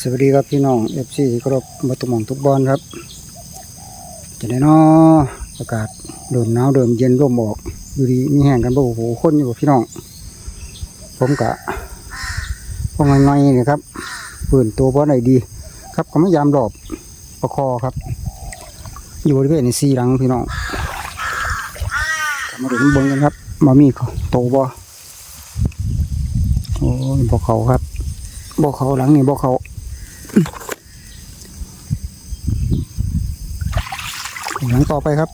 สวัสดีครับพี่น้องเอฟซีครบมาตุมองทุกบอลครับ จะได้นออากาศเดิมหนาวเดิมเย็นร่มออกอยู่ดีมีแห้งกันบ่โอ้โหคนอยู่บ่พี่น้อง ผมกะพวกง่ายๆนี่ครับฝืนตัวบอลไหนดี ครับก็ไม่ยามดอบประคอครับ อยู่บริเวณในซีหลังพี่น้องมาดูเบิ้งกันครับมามีเขาโตบ่โอ้ยบ่เขาครับบ่เขาหลังนี่บ่เขา หลังต่อไปครับ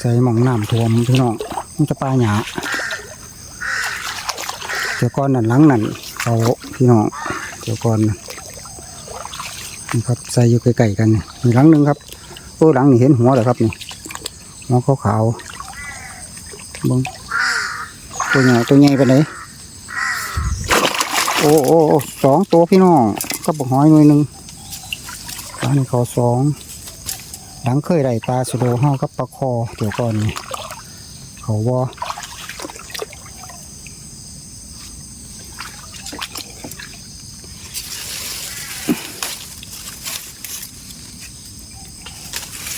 ใส่หมองน้ำท่วมพี่น้องมันจะปลาหยาเดี๋ยวก่อนนั่นหลังนั่นเอาพี่น้องเดี๋ยวก่อนนี่ครับใส่อยู่ใกลๆกันมีหลังหนึ่งครับโอ้หลังนี่เห็นหัวเหรอครับนี่หัวขาวๆ บงตัวใหญ่ตัวใหญ่ไปไหนโอ้โอ้สองตัวพี่น้องก็บอกหอยหน่วยหนึ่งปลาในเขาสองหลังเคยได้ปลาสะโดห้ากับปลาคอเดี๋ยวก่อนนี่เขาวอ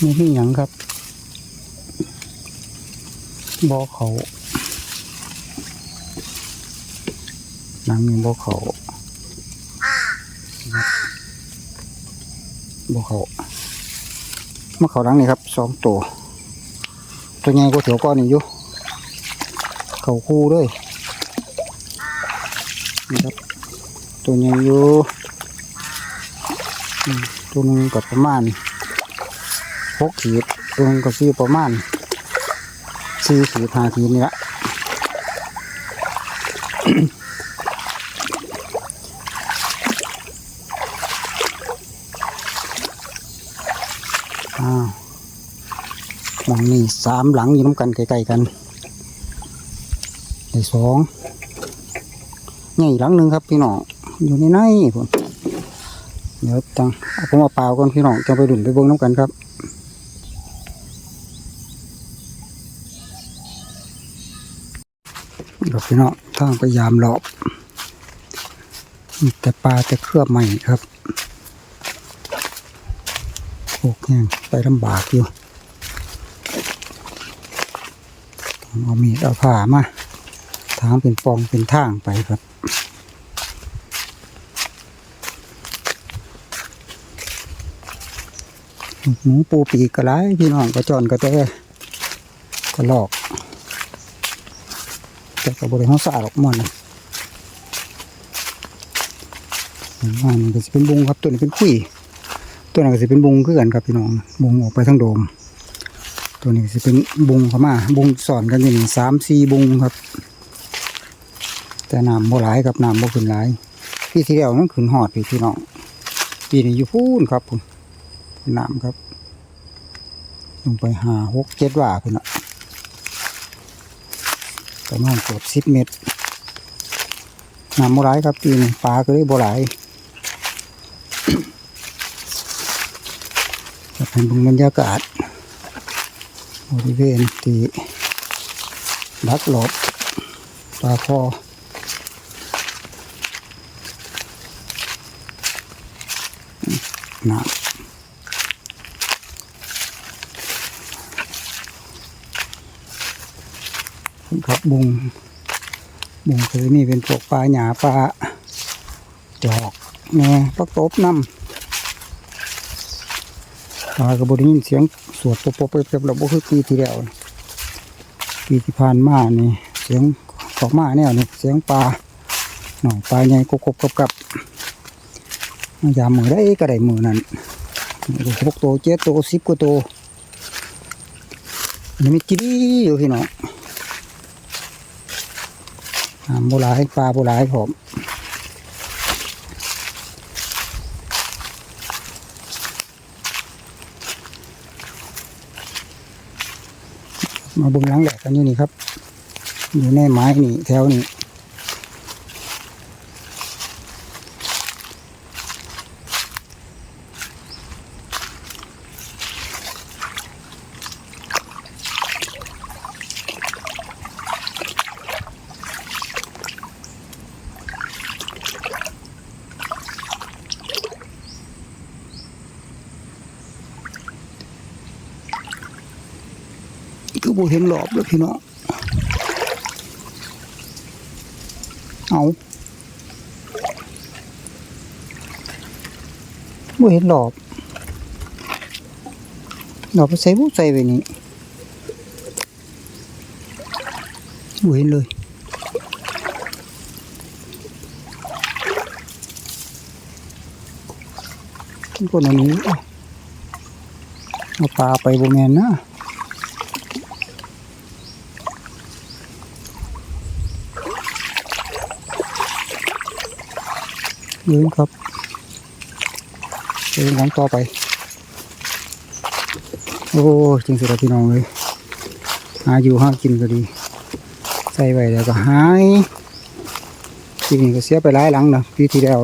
นี่พี่หยังครับ บ่อเขาหนังนี่บอเขาบ่อเขามาเขาหลังนี่ครับสองตัว ตัวใหญ่กว่าเถียวก้อนนี่อยู่ เขาคู่ด้วยนี่ครับ ตัวใหญ่อยู่ตัวนึงกับประมาณหกขีดตัวนึงก็สี่ประมาณ สี่ขีดห้าขีนี่ละอ้าวหลังนี่สามหลังอยู่น้ำกันใกล้ๆกันในสองนี่หลังหนึ่งครับพี่น้องอยู่ในในผมเดี๋ยวจังผมเอาเปล่าก่อนพี่น้องจะไปดุนไปเบิ้งน้ำกันครับเดี๋ยว พี่น้องทางไปยามรอบแต่ปลาแต่เครือบใหม่ครับโอ้แห้งไปลำบากอยู่ต้องเอามีดเอาผ้ามาทางเป็นปองเป็นทางไปครับหมูปูปีกกระไรพี่น้องกระจอนกระแตกระหลอก แต่กระบริห้องสะอาดออกมันมันก็จะเป็นบุงครับตัวนี้เป็นคุยตัวนั้นก็จะเป็นบุงคือกันครับพี่น้องบุงออกไปทั้งโดม ตัวนี้จะเป็นบุงเข้ามาบุงสอนกันอยู่นี่สามสี่บุงครับ แต่น้ำโบหลายกับน้ำโบขึ้นหลายพี่ที่เดียวนั่นขึ้นหอดพี่พี่น้องปีนี้อยู่พูนครับผมน้ำครับ ลงไปหาหกเจ็ดว่าพี่น้อง ประมาณเกือบสิบเมตรน้ำโบหลายครับปีนี้ปลาก็เลยโบหลายจะเป็นบรรยากาศบริเวณที่ดักหลบปลาคอน้ำ ครับบุงบุงคือนี่เป็นพวกปลาหยาปลาจอกแง่ปลาตบน้ำตาก็บได้ยินเสียงสวดปบปบเปบเราบ่คือปีที่แล้วปีที่ผ่านมานี่เสียงออกมาแนวนี่เสียงปลาหน่องปลาใหญ่กบกบกับกับมายามมือได้ก็ได้มือนั่นหกตัวเจ็ดตัวสิบกว่าตัวนนี้มีกินดีอยู่พี่น้อง โบราณปลาโบราณผมมาบึงล้างแหลกกันอยู่นี่ครับ อยู่ในไม้นี่แถวนี้ คือบ่เห็นหลอบเลยพี่น้องเอาบ่เห็นหลอบหลอบไปใส่บุใส่ไว้นี่บ่เห็นเลยคนอันนี้เอาเอาปลาไปบ่แม่นนะ ยืนครับยืนของต่อไป โอ้จริงสิครับพี่น้องเลย หาอยู่หากินก็ดี ใส่ไว้แล้วก็หายปีนี้ก็เสียไปหลายหลังนะปีที่แล้ว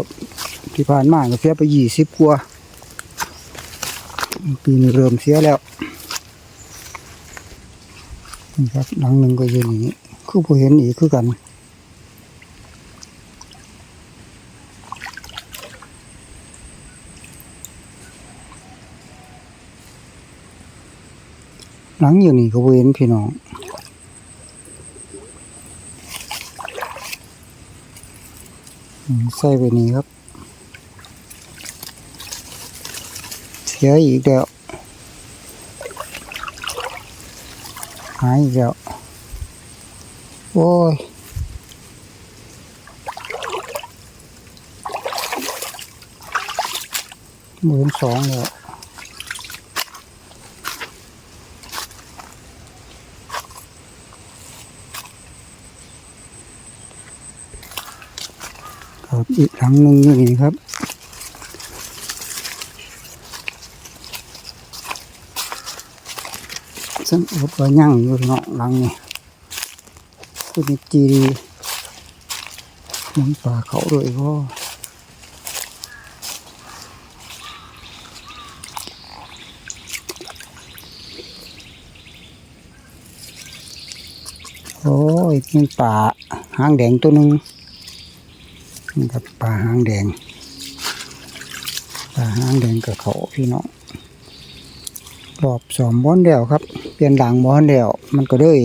ที่ผ่านมาก็เสียไปยี่สิบกว่าปีนี้เริ่มเสียแล้วนี่ครับหลังหนึ่งก็อยืนอย่างนี้คือผู้เห็นอีกคือกัน หลังอยู่นี่ก็เห็นพี่น้องใส่ไปนี่ครับ เสียอีกแล้วหายอีกแล้วโอ้ยหมื่นสองแล้ว ครับอีกหลังหนึ่งอยู่นี่ครับ ซึ่งอดว่ายั่งอยู่เนาะหลังนี่คุณจีดีน้ำปลาเขาด้วยก็โอ้ยมีปลาหางแดงตัวหนึ่ง นี่ครับปลาหางแดง ปลาหางแดงกับเขาพี่น้องรอบสอมบ้อนเดียวครับ เปลี่ยนด่างบ้อนเดียวมันก็เลย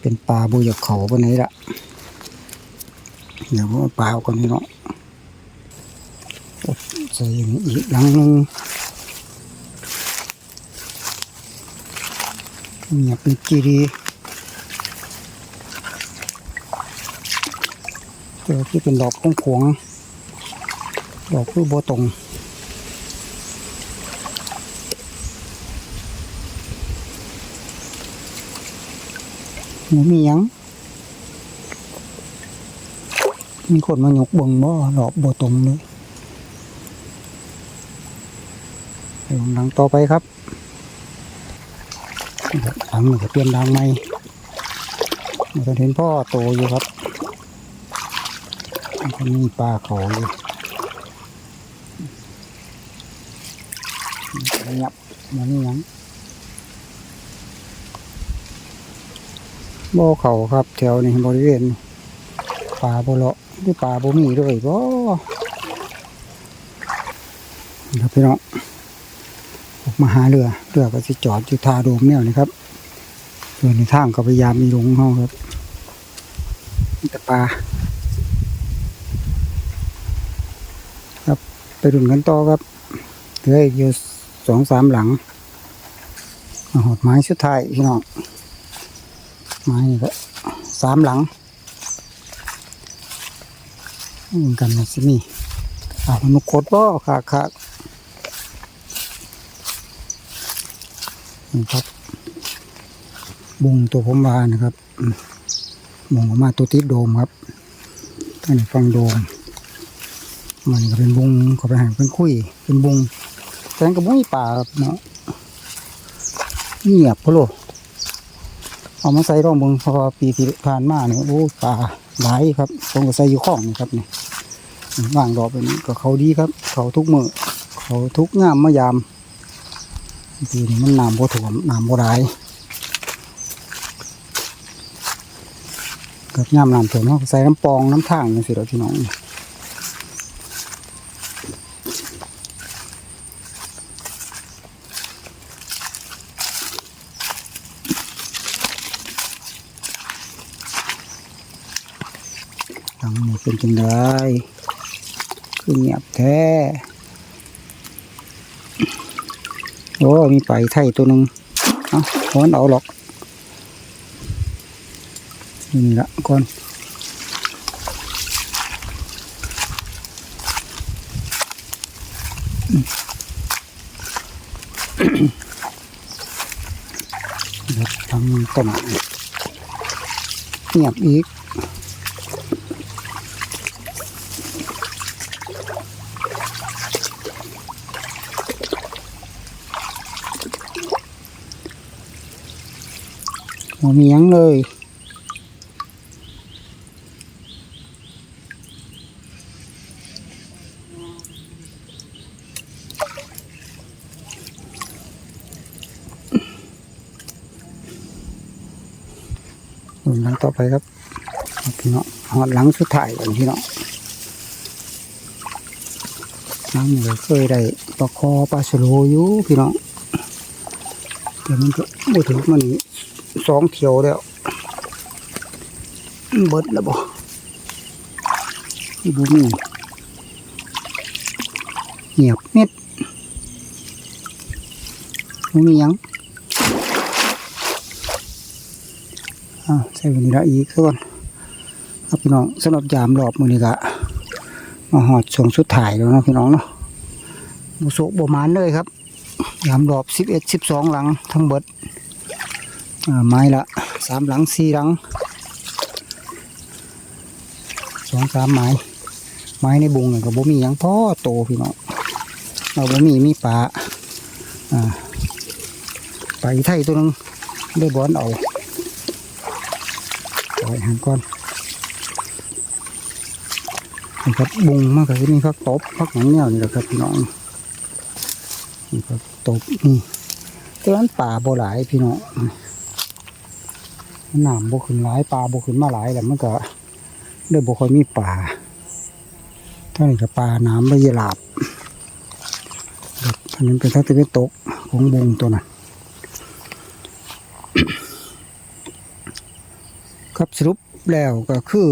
เป็นปลาบุยากเขาบนนี้ละเดี๋ยวผมเปลาเอาก่อนพี่น้องใส่อย่างนี้อีกหลังนึงเงียบเป็นจีดี เจอที่เป็นดอกขงขวงดอกคือโบตรงหมูมียังมีคนมาหยกเบ่งบ่ดอกโบตรงเลยเดี๋ยวหลังต่อไปครับหลังมันจะเปลี่ยนดังใหม่เราจะเห็นพ่อโตอยู่ครับ มันมีปลาเขาอยู่เงียบมันยังบ่อเขาครับแถวนี้บริเวณป่าบ่เลาะหรือป่าบ่มีด้วยบ่ครับพี่น้องออกมาหาเรือเรือก็จะจอดอยู่ท่าโดมเนี่ยนะครับเรือในทางก็พยายามมีลงเขาครับแต่ปลา ไปดุนกันต่อครับเหลืออีกอยู่สองสามหลังหดไม้สุดท้ายพี่น้องไม้นี่ก็สามหลังเหมือนกันนะสินี่อาวนุกโคตรบ่ค่ะค่ะนี่ครับบุงตัวผมมานะครับบุงออกมาตัวติดโดมครับท่านฟังโดม มันก็เป็นบุงขาไปหาเป็นคุย เป็นบุงแต่นั้นก็ไม่มีป่าครับเนาะเงียบพะโลเอามาใส่ร่องบึงพราะว่าปีที่ผ่านมาเนี่ยโอ้ป่าหลายครับตรงกับใส่อยู่ข้องนี่ครับนี่ว่างดอกแบบนี้ก็เขาดีครับ เขาทุกมือเขาทุกงามมายามปีนี้มันน้ำบ่ถ่วมน้ำบ่ร้ายกับยามน้ำถ่วมเขาใส่น้ำปองน้ำทางนี่สิเราพี่น้อง เป็นจังไดคือเงียบแท้ โอ้ มีไปไทยตัวหนึ่งเอาขอนเอาหรอกนี่ละก่อนทำต้นเงียบอีก บ่มียังเลยหนุนหลังต่อไปครับพี่น้องหอดหลังสุดท้ายอย่างพี่น้องหลังนี้เคยได้ปลาคอปลาสโลอยู่พี่น้องแต่มันก็บ่ถึงมันนี่ สองเที่ยวแล้วเบิดแล้วบ่บุมีเงียบเม็ดมียังอ้าใส่วันนี้ละอีกก่อนครับพี่น้องสำหรับยามรอบมือนี้กะมาหอดช่วงสุดท้ายแล้วนะพี่น้องเนาะบุโสบมานเลยครับ ยามรอบสิบเอ็ดสิบสองหลังทั้งเบิด ไม้ละสามหลังสี่หลังสองสามไม้ ไม้ในบุงก็บ่มียังพ่อโตพี่น้องเราบ่มีมีปลาอ่าไปลาอีไทยตัวนึงได้บอนเอาไว้ห่างก่อนนี่ครับบุงมากก็จะมีพักตบพักหนังแนวนี่แหละครับพี่น้องนี่พักตบนี่ต่ว่ามันป่าบ่หลายพี่น้อง น้ำบ่ขึ้นหลายปลาบ่ขึ้นมาหลายแล้วมันก็เลยบ่ค่อยมีปลาท่านี้ก็ปลาน้ำใบยหลาบครับอันนั้นเป็นทักตะวันตกของวงตัวนั้นครับสรุปแล้วก็คือ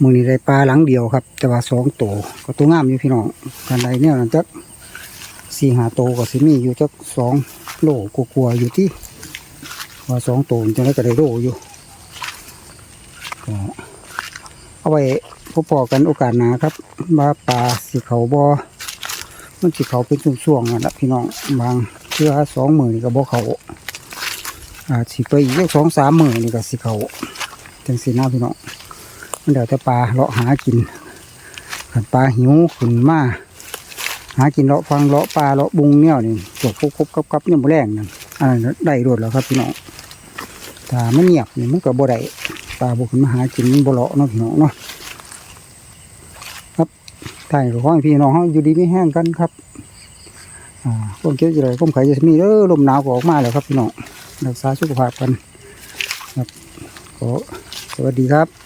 มือนี้ได้ปลาหลังเดียวครับ แต่ว่าสองตัวก็ตัวงามอยู่พี่น้องกันใดเนี่ยนะจักสี่หาโตก็สิมีอยู่จักสองโลกลัวๆอยู่ที่ ว่าสองตัวมันจะได้กระไดโดอยู่เอาไว้พอกันโอกาสหนาครับว่าปลาสีเขาบอมันสีเขาเป็นช่วงๆนั่นแหละพี่น้องบางเชื่อสองหมื่นก็บอเขาอาสีไปอีกสองสามหมื่นนี่ก็สีเขาจังสีหน้าพี่น้องมันเดี๋ยวแต่ปลาเลาะหากินขันปลาหิวขึ้นมาหากินเลาะฟังเลาะปลาเลาะบุงเนี่ยนี่จบครบๆกับเนี่ยมาแรงนั่นอันนั้นได้รวดแล้วครับพี่น้อง ถ้ามันเงียบนี่มันก็บ่ได้ปลาบุกมาหากินมันบ่เลาะเนาะพี่น้องเนาะครับท่านขอให้พี่น้องเฮาอยู่ดีไม่แห้งกันครับอ่าความเกี้ยวจะไรความไข่จะมีเด้อลมหนาวก็ออกมาแล้วครับพี่น้องรักษาสุขภาพกันครับขอสวัสดีครับ